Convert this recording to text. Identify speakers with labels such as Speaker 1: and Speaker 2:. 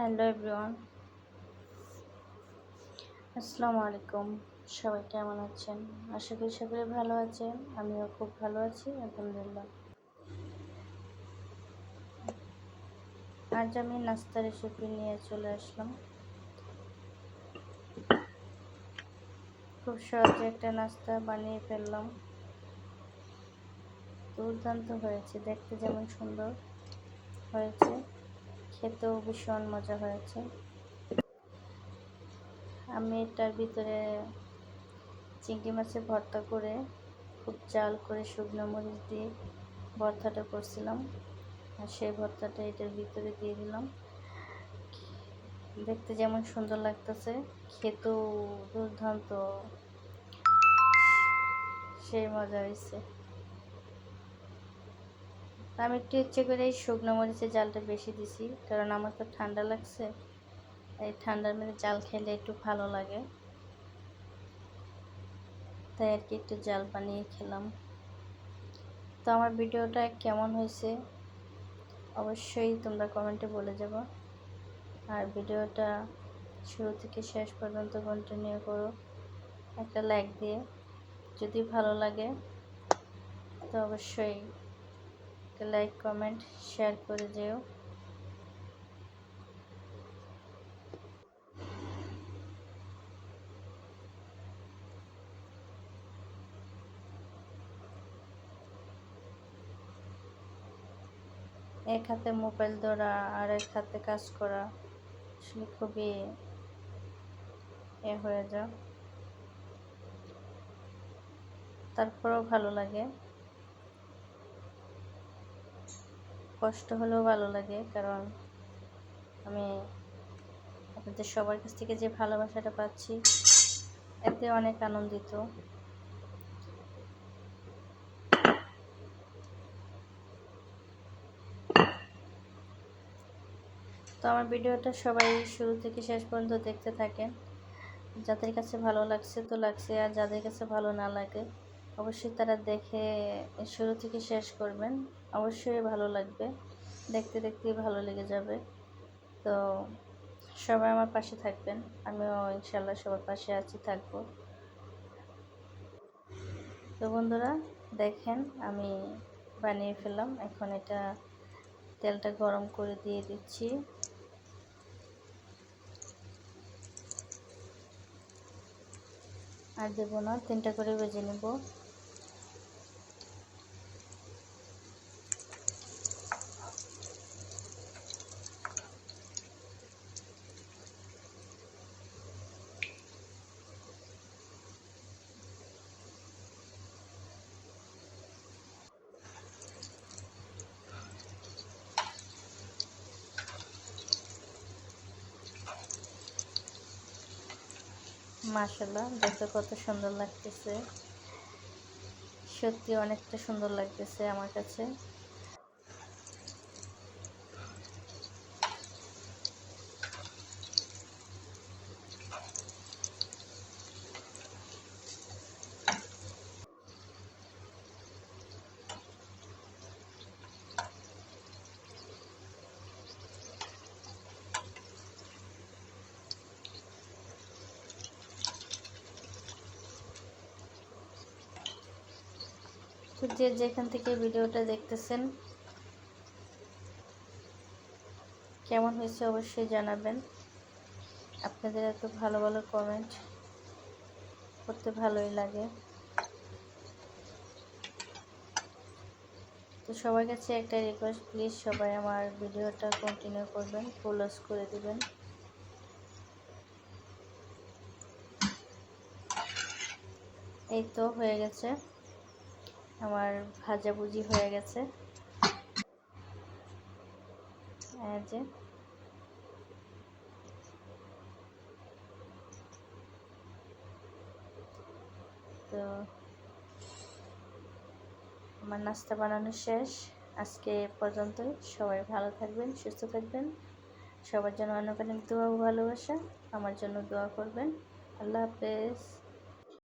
Speaker 1: Hello everyone. আসসালামু আলাইকুম। সবাই কেমন আছেন? আশা করি সকলে ভালো আছেন। আমিও খুব ভালো আছি, আলহামদুলিল্লাহ। আজ আমি নাস্তার রেসিপি নিয়ে চলে আসলাম। খুব সহজে একটা নাস্তা বানিয়ে ফেললাম। দুর্দান্ত হয়েছে, দেখতে যেমন সুন্দর হয়েছে। খেতেও ভীষণ মজা হয়েছে। আমি এটার ভিতরে চিংড়ি মাছের ভর্তা করে, খুব জাল করে শুকনো মরিচ দিয়ে ভর্তাটা করছিলাম। আর সেই ভর্তাটা এটার ভিতরে দিয়ে দিলাম। দেখতে যেমন সুন্দর লাগতেছে, খেতেও দুর্দান্ত। সেই মজা হয়েছে। আমি একটু ইচ্ছে করে এই শুকনো মরিচের জালটা বেশি দিছি, কারণ আমার তো ঠান্ডা লাগছে। এই ঠান্ডার মধ্যে জাল খেলে একটু ভালো লাগে। তাই আর কি একটু জাল বানিয়ে খেলাম। তো আমার ভিডিওটা কেমন হয়েছে? অবশ্যই তোমরা কমেন্টে বলে যাব। আর ভিডিওটা শুরু থেকে শেষ পর্যন্ত কন্টিনিউ করো। একটা লাইক দিয়ে। যদি ভালো লাগে, তো অবশ্যই একটা লাইক কমেন্ট শেয়ার করে যেও। এক হাতে মোবাইল ধরা আর এক হাতে কাজ করা, আসলে খুবই এ হয়ে যাও। তারপরেও ভালো লাগে। কষ্ট হলেও ভালো লাগে, কারণ আমি আপনাদের সবার কাছ থেকে যে ভালোবাসাটা পাচ্ছি, এতে অনেক আনন্দিত। তো আমার ভিডিওটা সবাই শুরু থেকে শেষ পর্যন্ত দেখতে থাকেন। যাদের কাছে ভালো লাগছে তো লাগছে, আর যাদের কাছে ভালো না লাগে অবশ্যই তারা দেখে শুরু থেকে শেষ করবেন। অবশ্যই ভালো লাগবে। দেখতে দেখতেই ভালো লেগে যাবে। তো সবাই আমার পাশে থাকবেন। আমিও ইনশাল্লাহ সবার পাশে আছি, থাকব। তো বন্ধুরা, দেখেন আমি বানিয়ে ফেললাম। এখন এটা তেলটা গরম করে দিয়ে দিচ্ছি। আর দেবো না, তিনটা করে বেজে নেব। মাশাল্লাহ দেখতে কত সুন্দর লাগতেছে। সত্যি অনেকটা সুন্দর লাগতেছে আমার কাছে। যে যেখান থেকে ভিডিওটা দেখতেছেন, কেমন হয়েছে অবশ্যই জানাবেন। আপনাদের এত ভালো ভালো কমেন্ট করতে ভালোই লাগে। তো সবার কাছে একটা রিকোয়েস্ট প্লিজ সবাই আমার ভিডিওটা কন্টিনিউ করবেন ক্লোজ করে দিবেন। এই তো হয়ে গেছে। আমার ভাজাভুজি হয়ে গেছে। যে। তো আমার নাস্তা বানানো শেষ। আজকে পর্যন্ত সবাই ভালো থাকবেন, সুস্থ থাকবেন। সবার জন্য অনেক অনেক দোয়া ভালোবাসা। আমার জন্য দোয়া করবেন। আল্লাহ হাফেজ।